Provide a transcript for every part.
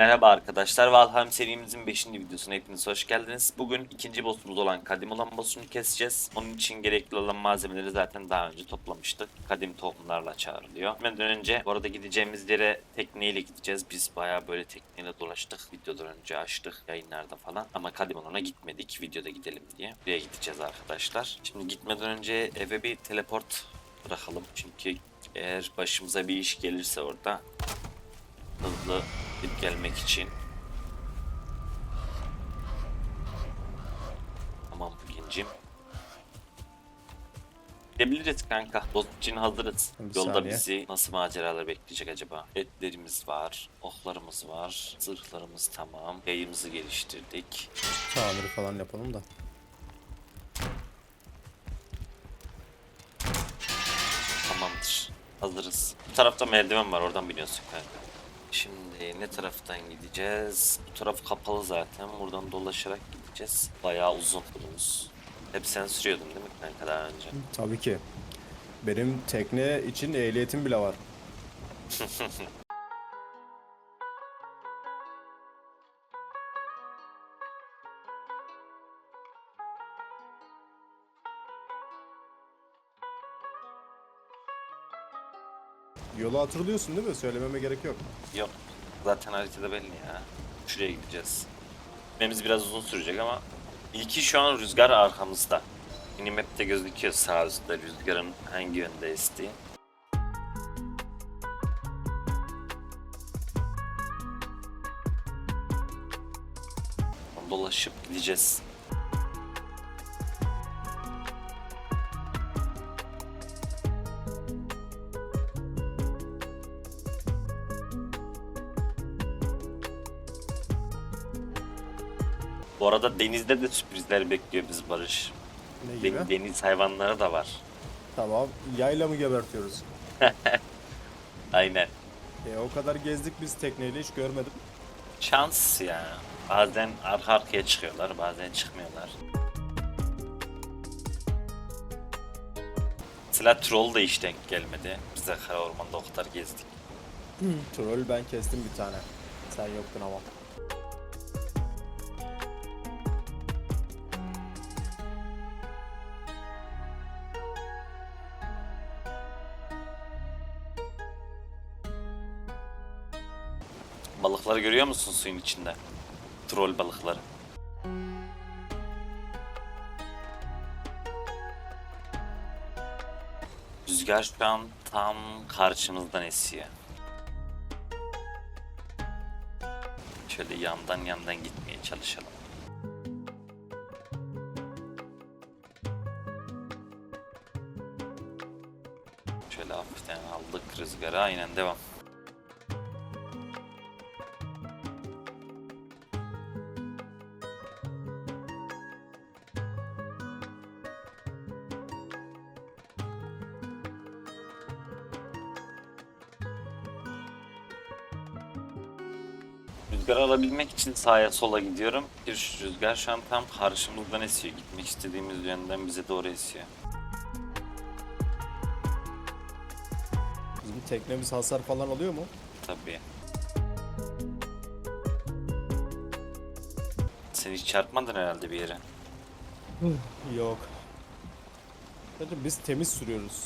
Merhaba arkadaşlar, Valheim serimizin 5. videosuna hepiniz hoş geldiniz. Bugün ikinci bossumuz olan Kadim olan bossunu keseceğiz. Onun için gerekli olan malzemeleri zaten daha önce toplamıştık. Kadim tohumlarla çağrılıyor. Gitmeden önce bu arada gideceğimiz yere tekneyle gideceğiz. Biz bayağı böyle tekneyle dolaştık. Videodan önce açtık yayınlarda falan. Ama Kadim olana gitmedik. Videoda gidelim diye. Buraya gideceğiz arkadaşlar. Şimdi gitmeden önce eve bir teleport bırakalım. Çünkü eğer başımıza bir iş gelirse orada hızlı gidip gelmek için. Tamam Bugincim. Gidebiliriz kanka. Dost için hazırız. Bir Yolda saniye. bizi nasıl maceralar bekleyecek acaba? Etlerimiz var, oklarımız var, zırhlarımız tamam. Yayımızı geliştirdik. Tamiri falan yapalım da. Tamamdır. Hazırız. Bu tarafta merdiven var oradan biliyorsun kanka. Şimdi ne taraftan gideceğiz? Bu taraf kapalı zaten. Buradan dolaşarak gideceğiz. Bayağı uzun yolumuz. Hep sen sürüyordun değil mi kanka daha önce? Tabii ki. Benim tekne için ehliyetim bile var. Yolu hatırlıyorsun değil mi? Söylememe gerek yok. Yok. Zaten haritada belli ya. Şuraya gideceğiz. Gitmemiz biraz uzun sürecek ama ilki şu an rüzgar arkamızda. Minimap'te gözüküyor sağ üstte rüzgarın hangi yönde estiği. Dolaşıp gideceğiz. Arada denizde de sürprizler bekliyor biz Barış. Ne Den- gibi? deniz hayvanları da var. Tamam. Yayla mı gebertiyoruz? Aynen. E, o kadar gezdik biz tekneyle hiç görmedim. Şans ya. Bazen arka arkaya çıkıyorlar, bazen çıkmıyorlar. Mesela troll da hiç denk gelmedi. Biz de kara ormanda o kadar gezdik. Troll ben kestim bir tane. Sen yoktun ama. Balıkları görüyor musun suyun içinde? Troll balıkları. Rüzgar şu an tam karşımızdan esiyor. Şöyle yandan yandan gitmeye çalışalım. Şöyle hafiften aldık rüzgarı. Aynen devam. Rüzgar alabilmek için sağa sola gidiyorum. Bir rüzgar şu an tam karşımızdan esiyor. Gitmek istediğimiz yönden bize doğru esiyor. Bizim teknemiz hasar falan alıyor mu? Tabii. Sen hiç çarpmadın herhalde bir yere. Yok. Zaten biz temiz sürüyoruz.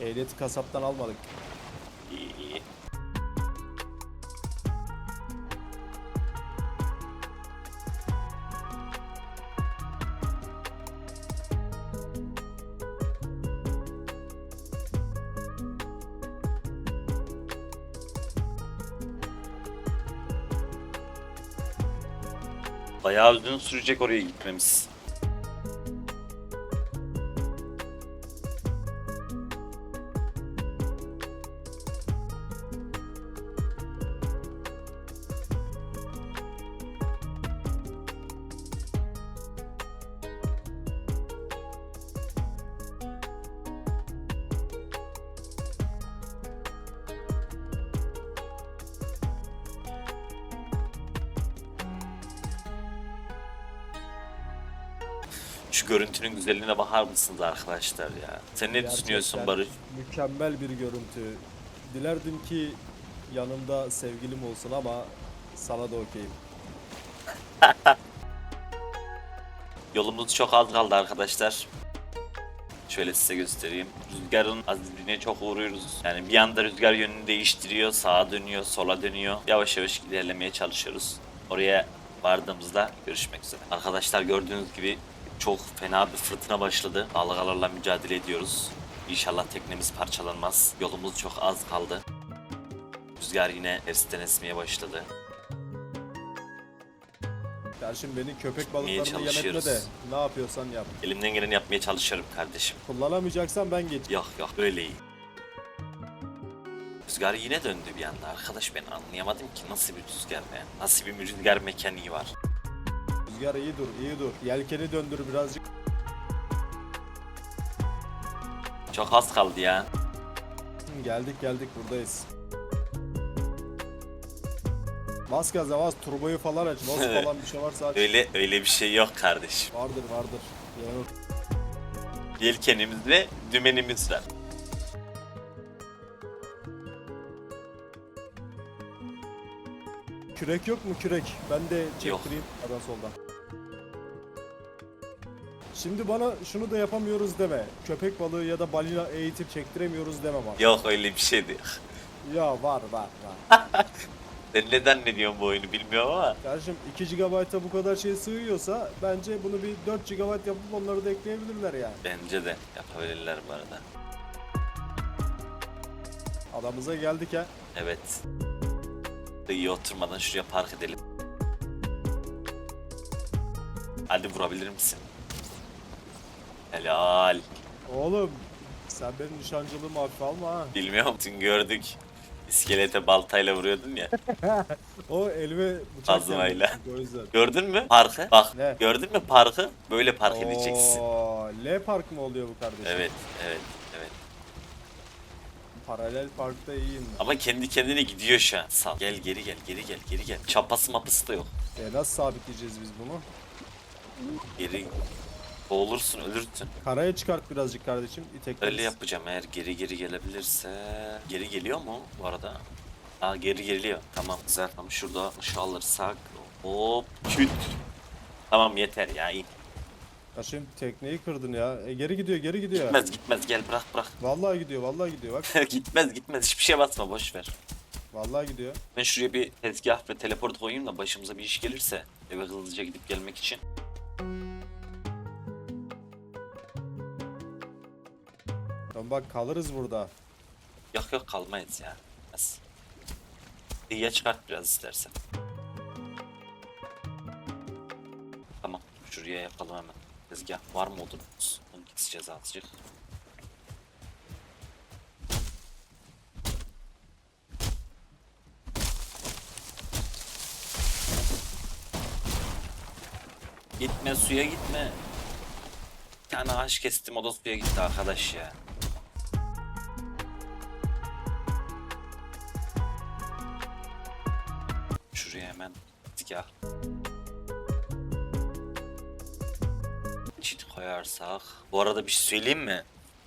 Ehliyeti kasaptan almadık. Bayağı uzun sürecek oraya gitmemiz. Bakar mısınız arkadaşlar ya? Sen ne düşünüyorsun Barış? Mükemmel bir görüntü. Dilerdim ki yanımda sevgilim olsun ama Sana da okeyim. Yolumuz çok az kaldı arkadaşlar. Şöyle size göstereyim. Rüzgarın azizliğine çok uğruyoruz. Yani bir anda rüzgar yönünü değiştiriyor. Sağa dönüyor, sola dönüyor. Yavaş yavaş ilerlemeye çalışıyoruz. Oraya vardığımızda görüşmek üzere. Arkadaşlar gördüğünüz gibi çok fena bir fırtına başladı. Dalgalarla mücadele ediyoruz. İnşallah teknemiz parçalanmaz. Yolumuz çok az kaldı. Rüzgar yine tersten esmeye başladı. Kardeşim beni köpek balıklarını yem etme de çalışıyoruz? ne yapıyorsan yap. Elimden geleni yapmaya çalışıyorum kardeşim. Kullanamayacaksan ben geç. Yok yok öyle iyi. Rüzgar yine döndü bir anda arkadaş ben anlayamadım ki nasıl bir rüzgar be. Nasıl bir rüzgar mekaniği var. Rüzgar iyi dur, iyi dur. Yelkeni döndür birazcık. Çok az kaldı ya. Geldik geldik buradayız. Bas gaza bas, turboyu falan aç. Bas falan bir şey varsa aç. Öyle öyle bir şey yok kardeşim. Vardır vardır. Yani Yelkenimiz ve dümenimiz var. kürek yok mu kürek? Ben de çektireyim sağdan soldan. Şimdi bana şunu da yapamıyoruz deme. Köpek balığı ya da balina eğitip çektiremiyoruz deme bana. Yok öyle bir şey değil. Ya var var var. Ben neden ne diyorum bu oyunu bilmiyorum ama. Kardeşim 2 GB'a bu kadar şey sığıyorsa bence bunu bir 4 GB yapıp onları da ekleyebilirler yani. Bence de yapabilirler bu arada. Adamıza geldik ha. Evet. İyi oturmadan şuraya park edelim. Hadi vurabilir misin? Helal. Oğlum sen benim nişancılığımı hafife alma ha. Bilmiyorum dün gördük. İskelete baltayla vuruyordun ya. O elime bıçak Kazmayla. O yüzden. Gördün mü parkı? Bak Ne? gördün mü parkı? Böyle park edeceksin. Oo, L park mı oluyor bu kardeşim? Evet, evet, evet. Paralel parkta iyiyim ben. Ama kendi kendine gidiyor şu an. Sal. Gel geri gel, geri gel, geri gel. Çapası mapısı da yok. E, nasıl sabitleyeceğiz biz bunu? Geri boğulursun, ölürsün. Karaya çıkart birazcık kardeşim. İtekleriz. Öyle yapacağım eğer geri geri gelebilirse. Geri geliyor mu bu arada? Aa geri geliyor. Tamam güzel. Tamam şurada ışığı alırsak. Hop. Küt. Tamam yeter ya. iyi. Kardeşim tekneyi kırdın ya. E, geri gidiyor geri gidiyor. Gitmez gitmez gel bırak bırak. Vallahi gidiyor vallahi gidiyor bak. gitmez gitmez hiçbir şeye basma boş ver. Vallahi gidiyor. Ben şuraya bir tezgah ve teleport koyayım da başımıza bir iş gelirse eve hızlıca gidip gelmek için. Tamam bak kalırız burada. Yok yok kalmayız ya. Gitmez. İyiye çıkart biraz istersen. Tamam şuraya yapalım hemen. Tezgah var mı odunumuz? Onu keseceğiz azıcık. Gitme suya gitme. Bir tane ağaç kestim o da suya gitti arkadaş ya. Tezgah. Çit koyarsak. Bu arada bir şey söyleyeyim mi?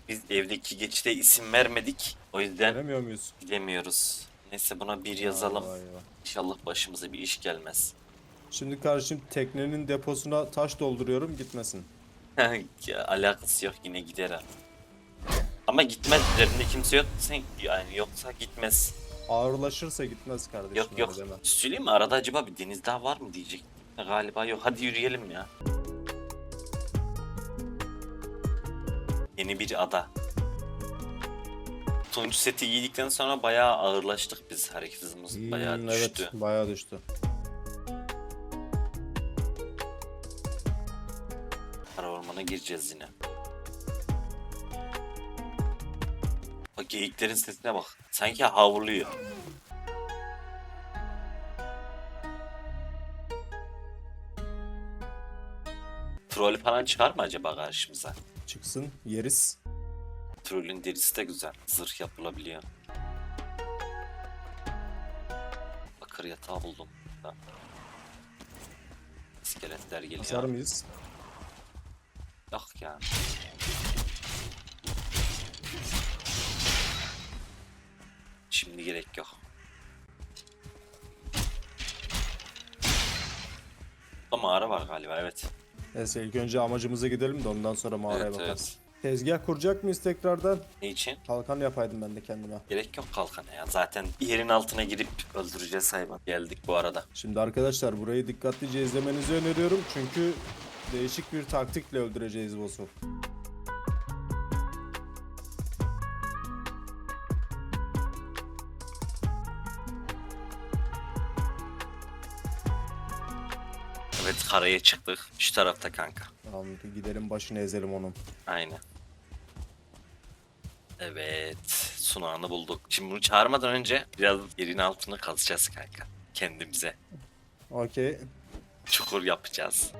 Biz evdeki geçide isim vermedik. O yüzden Göremiyor muyuz? gidemiyoruz. Neyse buna bir yazalım. Vay vay. İnşallah başımıza bir iş gelmez. Şimdi kardeşim teknenin deposuna taş dolduruyorum gitmesin. Ya, Alakası yok yine gider abi. Ama gitmez üzerinde kimse yok. Sen, yani yoksa gitmez. Ağırlaşırsa gitmez kardeşim. Yok yok. deme. Söyleyeyim mi arada acaba bir deniz daha var mı diyecek. Galiba yok. Hadi yürüyelim ya. Yeni bir ada. Tunç seti giydikten sonra bayağı ağırlaştık biz. Hareket hızımız bayağı Hmm, düştü. Evet bayağı düştü. Kara ormana gireceğiz yine. Geyiklerin sesine bak. Sanki havlıyor. Troll falan çıkar mı acaba karşımıza? Çıksın yeriz. Trollün derisi de güzel. Zırh yapılabiliyor. Bakır yatağı buldum. İskeletler geliyor. Basar mıyız? Yok ya. Şimdi gerek yok. mağara var galiba evet. Neyse ilk önce amacımıza gidelim de ondan sonra mağaraya evet, bakarız. evet. Tezgah kuracak mıyız tekrardan? Ne için? Kalkan yapaydım ben de kendime. Gerek yok kalkana ya. Zaten yerin altına girip öldüreceğiz hayvan. Geldik bu arada. Şimdi arkadaşlar burayı dikkatlice izlemenizi öneriyorum. Çünkü değişik bir taktikle öldüreceğiz boss'u. Evet karaya çıktık. Şu tarafta kanka. Tamam gidelim başını ezelim onun. Aynen. Evet. Sunağını bulduk. Şimdi bunu çağırmadan önce biraz yerin altını kazacağız kanka. Kendimize. Okey. Çukur yapacağız.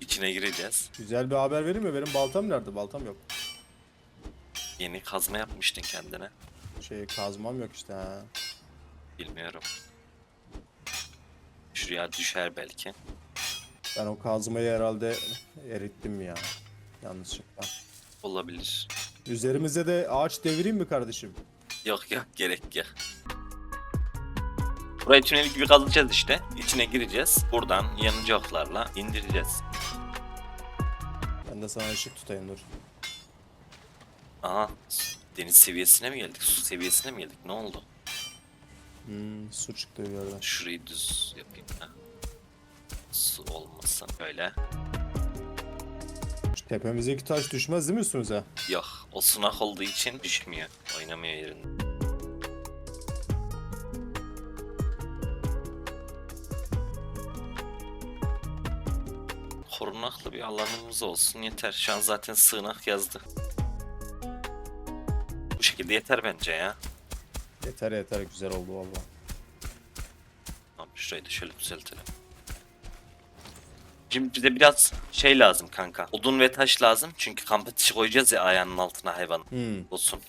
İçine gireceğiz. Güzel bir haber vereyim mi? Benim baltam nerede? Baltam yok. Yeni kazma yapmıştın kendine. Şey kazmam yok işte ha. Bilmiyorum. Şuraya düşer belki. Ben o kazmayı herhalde erittim ya. Yanlışlıkla. Olabilir. Üzerimize de ağaç devireyim mi kardeşim? Yok yok gerek yok. Burayı tünel gibi kazacağız işte. İçine gireceğiz. Buradan yanıcı oklarla indireceğiz. Ben de sana ışık tutayım dur. Aha deniz seviyesine mi geldik? Su seviyesine mi geldik? Ne oldu? Hmm, su çıktı bir yerden. Şurayı düz yapayım ha. Su olmasın öyle. Şu tepemizdeki taş düşmez değil mi üstümüze? Yok o sunak olduğu için düşmüyor. Oynamıyor yerinde. Korunaklı bir alanımız olsun yeter. Şu an zaten sığınak yazdı. Bu şekilde yeter bence ya. Yeter yeter güzel oldu valla. Tamam şurayı da şöyle düzeltelim. Şimdi bize biraz şey lazım kanka. Odun ve taş lazım. Çünkü kamp ateşi koyacağız ya ayağının altına hayvan. Hmm. olsun.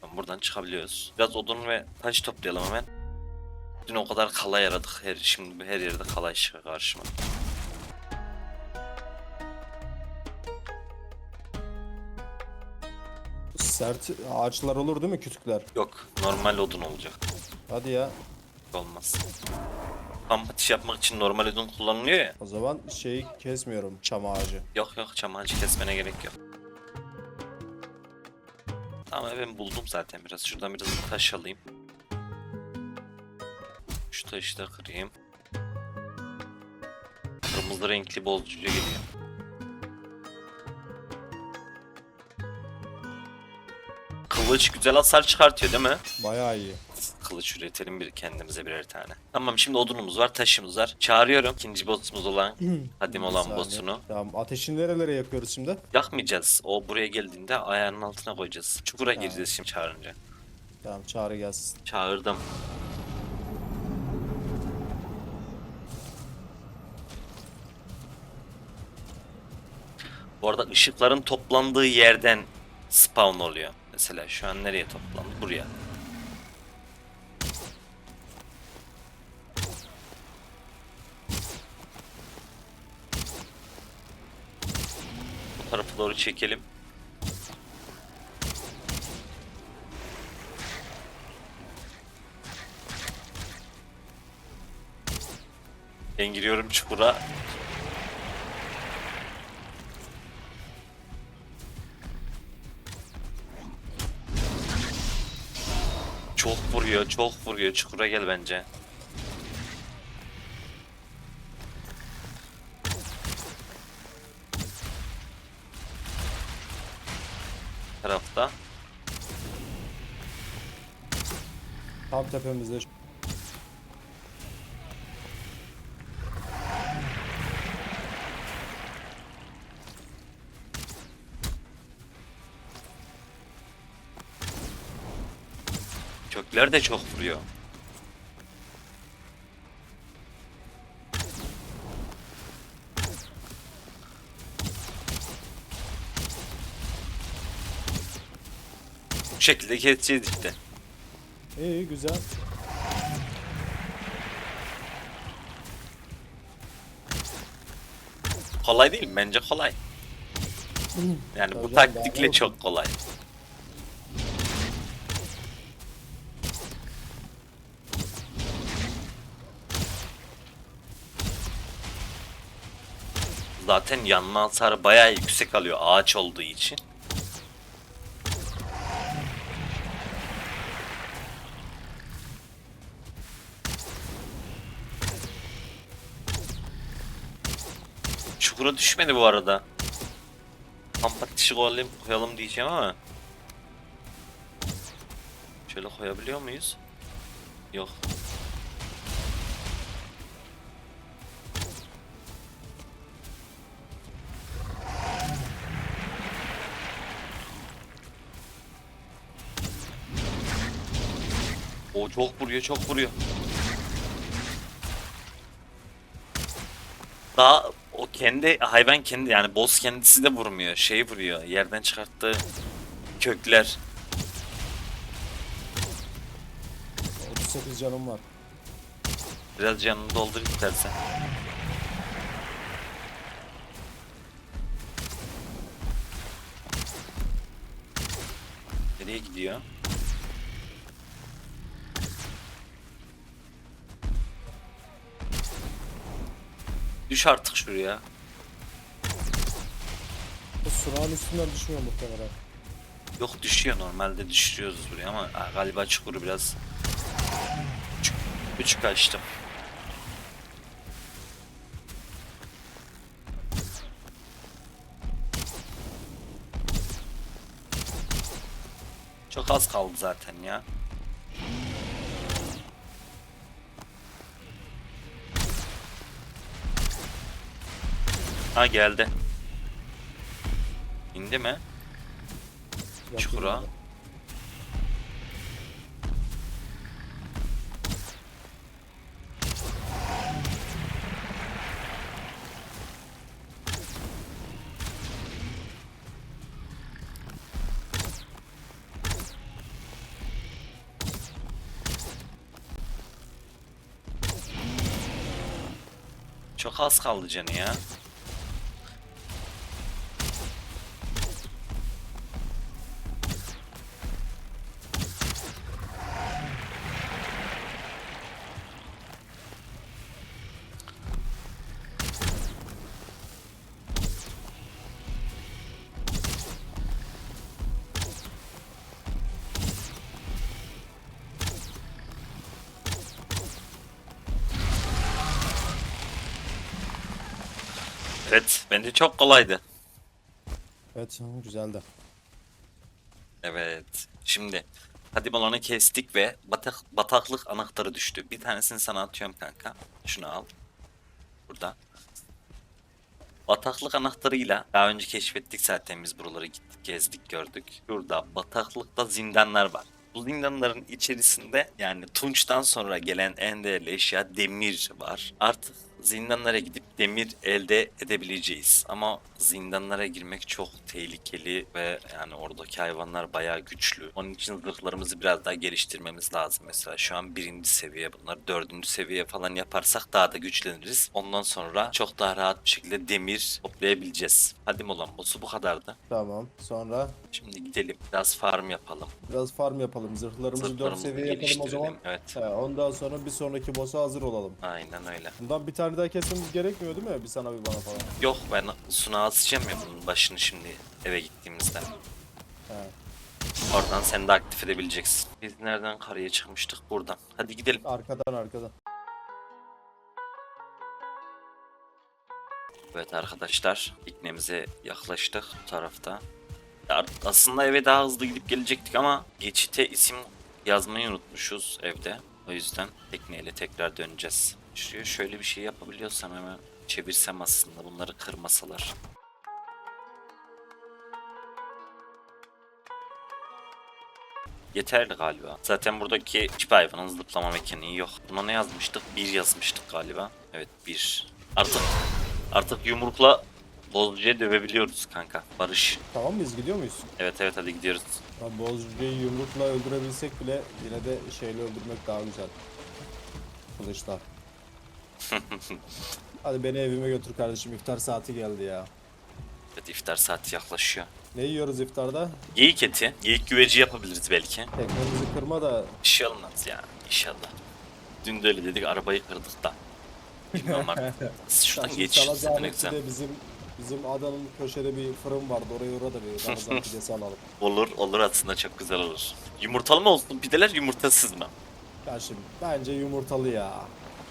Tamam, Buradan çıkabiliyoruz. Biraz odun ve taş toplayalım hemen. Dün o kadar kala yaradık. Her, şimdi her yerde kala çıkıyor karşıma. Sert ağaçlar olur değil mi kütükler? Yok normal odun olacak. Hadi ya. Olmaz. Kamp ateşi yapmak için normal odun kullanılıyor ya. O zaman şeyi kesmiyorum çam ağacı. Yok yok çam ağacı kesmene gerek yok. Tamam ben buldum zaten biraz. Şuradan biraz taş alayım. Şu taşı da kırayım. Kırmızı renkli bolcuca geliyor. Kılıç güzel hasar çıkartıyor değil mi? Bayağı iyi. Kılıç üretelim bir kendimize birer tane. Tamam şimdi odunumuz var, taşımız var. Çağırıyorum ikinci boss'umuz olan, kadim Bir olan saniye. boss'unu. Tamam ateşi nerelere yakıyoruz şimdi? Yakmayacağız. O buraya geldiğinde ayağının altına koyacağız. Çukura Tamam. gireceğiz şimdi çağırınca. Tamam çağrı gelsin. Çağırdım. Bu arada ışıkların toplandığı yerden spawn oluyor. Mesela şu an nereye toplandı? Buraya. Bu tarafa doğru çekelim. Ben giriyorum çukura. Çok vuruyor, çok vuruyor. Çukura gel bence. tarafta. Tam tepemizde. Kökler de çok vuruyor. Bu şekilde keseceğiz işte. İyi güzel. Kolay değil mi? Bence kolay. Yani bu taktikle çok kolay. Zaten yanma hasarı bayağı yüksek alıyor ağaç olduğu için. Çukura düşmedi bu arada. Kampak dışı koyalım, koyalım diyeceğim ama. Şöyle koyabiliyor muyuz? Yok. Çok vuruyor, çok vuruyor. Daha o kendi hayvan kendi yani boss kendisi de vurmuyor. Şey vuruyor. Yerden çıkarttığı kökler. 38 canım var. Biraz canını doldur istersen. Nereye gidiyor? Düş artık şuraya. Bu surağın üstünden düşmüyor muhtemelen. Yok düşüyor normalde düşürüyoruz buraya ama aa, galiba çukuru biraz küçük, küçük açtım. Çok az kaldı zaten ya. Ha geldi. İndi mi? Çukura. Çok az kaldı canı ya. Evet, bence çok kolaydı. Evet güzeldi. Evet. Şimdi hadi balonu kestik ve batak, bataklık anahtarı düştü. Bir tanesini sana atıyorum kanka. Şunu al. Burada. Bataklık anahtarıyla daha önce keşfettik zaten biz buraları gittik, gezdik, gördük. Burada bataklıkta zindanlar var. Bu zindanların içerisinde yani Tunç'tan sonra gelen en değerli eşya demir var. Artık zindanlara gidip demir elde edebileceğiz. Ama zindanlara girmek çok tehlikeli ve yani oradaki hayvanlar bayağı güçlü. Onun için zırhlarımızı biraz daha geliştirmemiz lazım. Mesela şu an birinci seviye bunlar. Dördüncü seviye falan yaparsak daha da güçleniriz. Ondan sonra çok daha rahat bir şekilde demir toplayabileceğiz. Hadi molan boss'u bu kadardı. Tamam. Sonra Şimdi gidelim biraz farm yapalım. biraz farm yapalım. Zırhlarımızı 4 Zırhlarımızı seviye yapalım o zaman. Evet. He, ondan sonra bir sonraki boss'a hazır olalım. Aynen öyle. Bundan bir tane daha kesmemiz gerekmiyor değil mi? Bir sana bir bana falan. Yok ben sunağı asacağım ya bunun başını şimdi eve gittiğimizde. He. Oradan sen de aktif edebileceksin. Biz nereden karaya çıkmıştık? Buradan. Hadi gidelim. Arkadan arkadan. Evet arkadaşlar iknemize yaklaştık bu tarafta. Ya aslında eve daha hızlı gidip gelecektik ama geçite isim yazmayı unutmuşuz evde. O yüzden tekneyle tekrar döneceğiz. Şuraya şöyle bir şey yapabiliyorsam hemen çevirsem aslında bunları kırmasalar. Yeterli galiba. Zaten buradaki hiçbir hayvanın zıplama mekaniği yok. Buna ne yazmıştık? Bir yazmıştık galiba. Evet bir. Artık artık yumrukla Bozcu'ya dövebiliyoruz kanka. Barış. Tamam mıyız? Gidiyor muyuz? Evet evet hadi gidiyoruz. Ya Bozcu'yu yumrukla öldürebilsek bile yine de şeyle öldürmek daha güzel. Kılıçla. Hadi beni evime götür kardeşim. İftar saati geldi ya. Evet iftar saati yaklaşıyor. Ne yiyoruz iftarda? Geyik eti, geyik güveci yapabiliriz belki. Teknemizi kırma da Bir şey olmaz ya inşallah. Dün de öyle dedik arabayı kırdık da. Bilmiyorum artık. Şuradan geçiş sana zaten ne güzel. bizim Bizim Adana'nın köşede bir fırın vardı. Oraya uğra da bir Ramazan pidesi alalım. Olur olur aslında çok güzel olur. Yumurtalı mı olsun pideler yumurtasız mı? Ya şimdi bence yumurtalı ya.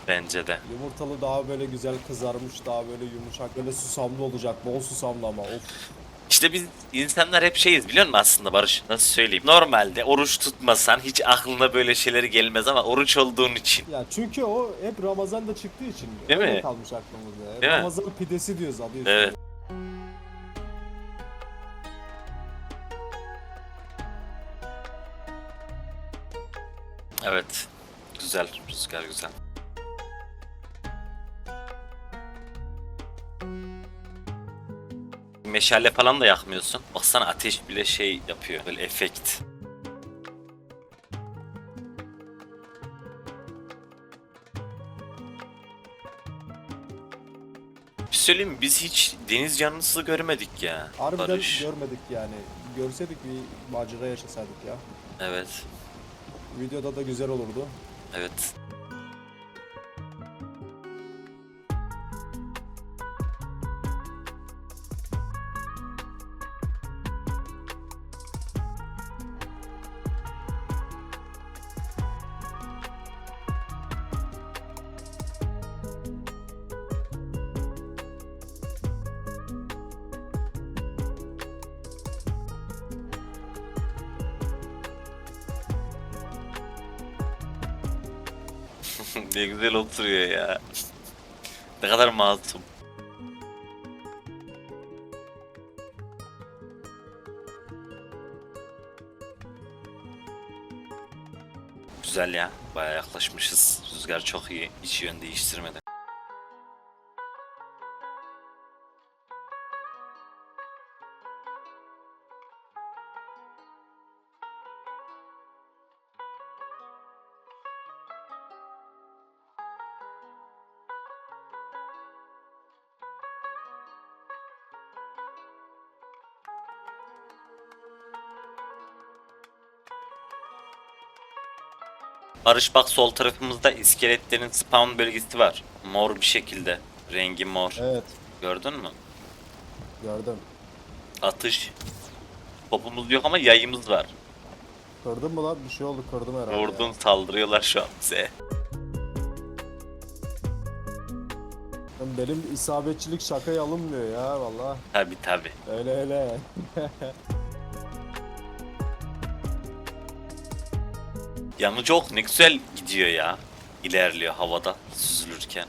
Bence de. Yumurtalı daha böyle güzel kızarmış, daha böyle yumuşak, böyle susamlı olacak. Bol susamlı ama of. İşte biz insanlar hep şeyiz biliyor musun aslında Barış? Nasıl söyleyeyim? Normalde oruç tutmasan hiç aklına böyle şeyleri gelmez ama oruç olduğun için. Ya çünkü o hep Ramazan'da çıktığı için Değil öyle mi? kalmış aklımızda. Hep Değil mi? Ramazan pidesi diyoruz adı üstünde. Evet. Evet. Güzel. Rüzgar güzel. Meşale falan da yakmıyorsun. Baksana ateş bile şey yapıyor. Böyle efekt. Bir şey söyleyeyim mi? Biz hiç deniz canlısı görmedik ya. Harbiden Barış. görmedik yani. Görseydik bir macera yaşasaydık ya. Evet. Videoda da güzel olurdu. Evet. ne güzel oturuyor ya. Ne kadar masum. Güzel ya. Baya yaklaşmışız. Rüzgar çok iyi. Hiç yön değiştirmedi. Barış bak sol tarafımızda iskeletlerin spawn bölgesi var. Mor bir şekilde. Rengi mor. Evet, Gördün mü? gördüm. Atış. Topumuz yok ama yayımız var. Kırdın mı lan? Bir şey oldu kırdım herhalde. Vurdun ya. saldırıyorlar şu an bize. Benim isabetçilik şakaya alınmıyor ya valla. Tabi tabi. Öyle öyle. Yanıcı ok ne güzel gidiyor ya. İlerliyor havada süzülürken.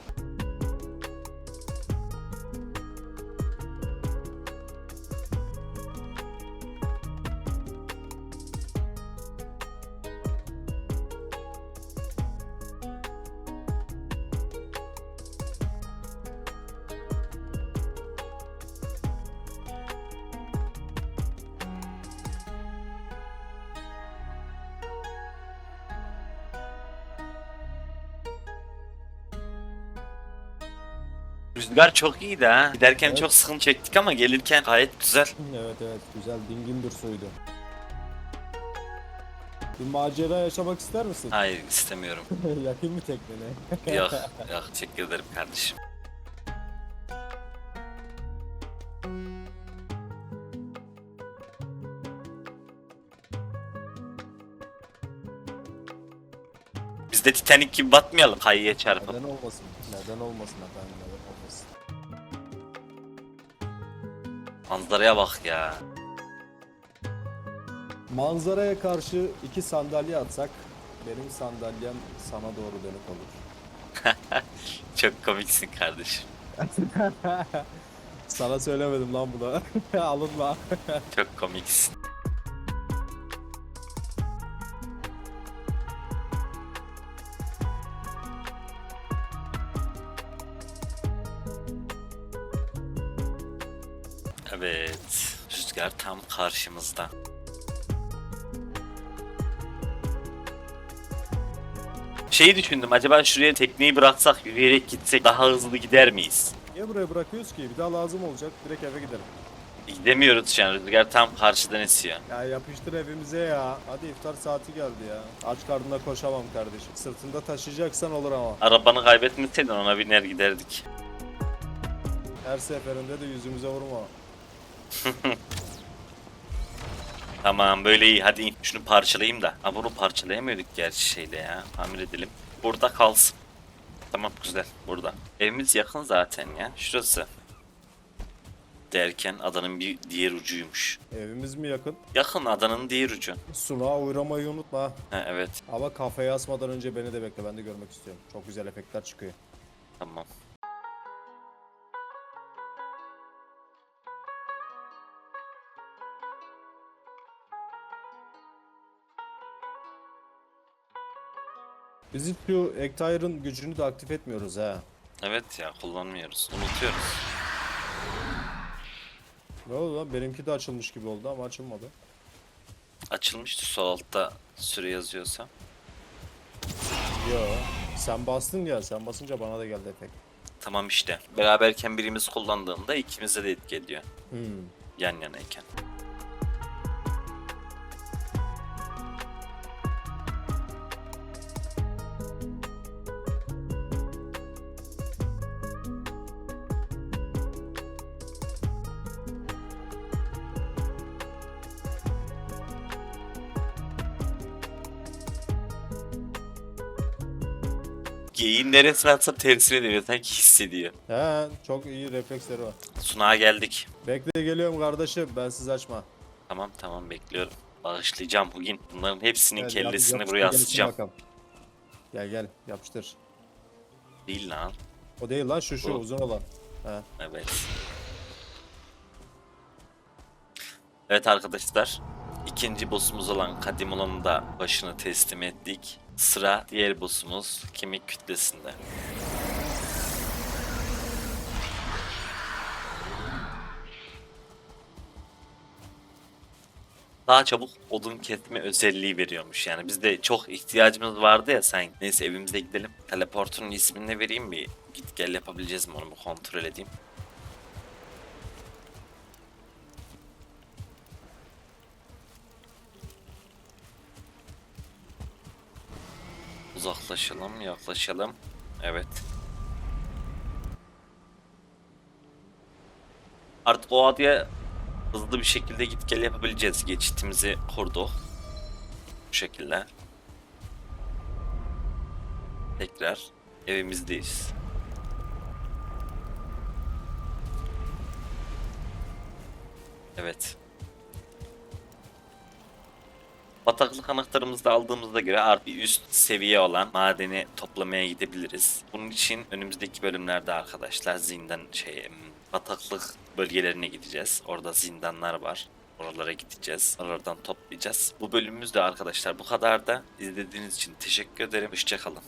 Rüzgar çok iyiydi ha. Giderken Evet. çok sıkıntı çektik ama gelirken gayet güzel. evet evet güzel dingin bir suydu. Bir macera yaşamak ister misin? Hayır istemiyorum. Yakın mı teknene? yok yok teşekkür ederim kardeşim. Biz de Titanic gibi batmayalım kayıya çarpıp. Neden olmasın? Neden olmasın efendim? Manzaraya bak ya. Manzaraya karşı iki sandalye atsak benim sandalyem sana doğru dönük olur. Çok komiksin kardeşim. Sana söylemedim lan bunu. Alınma. Çok komiksin. Karşımızda. Şeyi düşündüm acaba şuraya tekneyi bıraksak yürüyerek gitsek daha hızlı gider miyiz? Niye buraya bırakıyoruz ki? Bir daha lazım olacak. Direkt eve gidelim. Gidemiyoruz şu an rüzgar tam karşıdan esiyor. Ya yapıştır evimize ya. Hadi iftar saati geldi ya. Aç karnına koşamam kardeşim. Sırtında taşıyacaksan olur ama. Arabanı kaybetmeseydin ona biner giderdik. Her seferinde de yüzümüze vurma. Tamam böyle iyi hadi şunu parçalayayım da. Ha bunu parçalayamıyorduk gerçi şeyde ya. Tamir edelim. Burada kalsın. Tamam güzel burada. Evimiz yakın zaten ya. Şurası. Derken adanın bir diğer ucuymuş. Evimiz mi yakın? Yakın adanın diğer ucu. Sunağa uğramayı unutma. ha. Ha, evet Ama kafayı asmadan önce beni de bekle. Ben de görmek istiyorum. Çok güzel efektler çıkıyor. tamam. Biz hiç şu Ektire'ın gücünü de aktif etmiyoruz ha. Evet ya kullanmıyoruz. Unutuyoruz. Ne oldu lan? Benimki de açılmış gibi oldu ama açılmadı. Açılmıştı sol altta süre yazıyorsa. Yo. Sen bastın ya. Sen basınca bana da geldi efekt. Tamam işte. Beraberken birimiz kullandığında ikimize de etki ediyor. Hmm. Yan yanayken. Geyiğin neresine atsa tersine dönüyor. Sanki hissediyor. He, çok iyi refleksleri var. Sunağa geldik. Bekle geliyorum kardeşim. Ben siz açma. Tamam tamam bekliyorum. Bağışlayacağım bugün. Bunların hepsinin Gel, yap- kellesini yapıştır buraya gelsin asacağım. bakalım. Gel gel yapıştır. Değil lan. O değil lan şu şu Bu. uzun olan. He. Evet. Evet arkadaşlar. İkinci boss'umuz olan Kadim olanın da başını teslim ettik. Sıra diğer boss'umuz kemik kütlesinde. Daha çabuk odun kesme özelliği veriyormuş yani. Bizde çok ihtiyacımız vardı ya sen. Neyse evimize gidelim. Teleportunun ismini vereyim bir git gel yapabileceğiz mi onu bir kontrol edeyim. Uzaklaşalım, yaklaşalım. Evet. Artık o adaya hızlı bir şekilde git gel yapabileceğiz. Geçitimizi kurduk. Bu şekilde. Tekrar evimizdeyiz. Evet. Bataklık anahtarımızı da aldığımızda göre artık bir üst seviye olan madeni toplamaya gidebiliriz. Bunun için önümüzdeki bölümlerde arkadaşlar zindan şey bataklık bölgelerine gideceğiz. Orada zindanlar var. Oralara gideceğiz. Oralardan toplayacağız. Bu bölümümüz de arkadaşlar bu kadar da izlediğiniz için teşekkür ederim. Hoşçakalın.